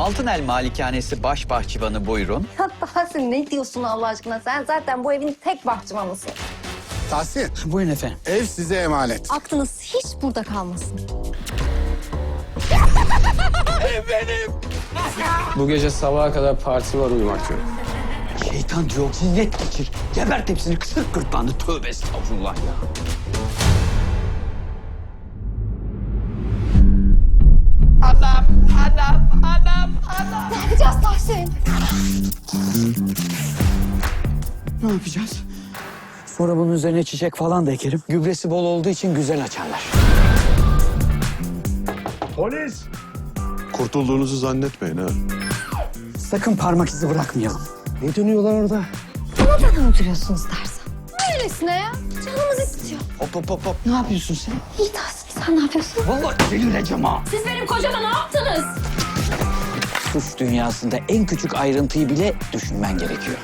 Altınel Malikanesi baş bahçıvanı buyurun. Ya Tahsin ne diyorsun Allah aşkına? Sen zaten bu evin tek bahçıvanısın. Tahsin, Buyurun efendim. ev size emanet. Aklınız hiç burada kalmasın. Bu gece sabaha kadar parti var uyumak yok. Şeytan diyor zillet geçir. Gebert hepsini kısır gırtlağını tövbe estağfurullah ya. Ne Ne yapacağız? Sonra bunun üzerine çiçek falan da ekerim. Gübresi bol olduğu için güzel açarlar. Polis! Kurtulduğunuzu zannetmeyin ha. Sakın parmak izi bırakmayalım. Ne dönüyorlar orada? Neden öldürüyorsunuz dersen? Öylesine ya. Canımız istiyor. Hop hop hop hop. Ne yapıyorsun sen? İyi Tahsin sen ne yapıyorsun? Vallahi delireceğim ha. Siz benim kocama ne yaptınız? Suç dünyasında en küçük ayrıntıyı bile düşünmen gerekiyor.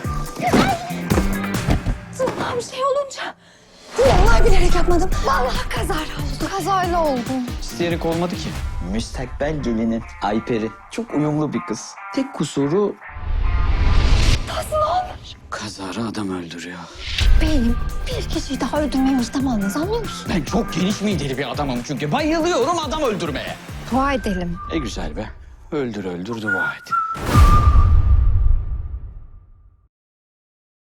Tırnağım şey olunca. Vallahi bilerek yapmadım. Vallahi kazara oldu. Kazayla oldu. İsteyerek olmadı ki. Müstakbel gelinin Ayperi. Çok uyumlu bir kız. Tek kusuru... Kazara adam öldürüyor. Benim bir kişiyi daha öldürmeye vicdan anlıyor musun? Ben çok geniş mideli bir adamım çünkü. Bayılıyorum adam öldürmeye. Dua edelim. E güzel be. Öldür öldür dua et.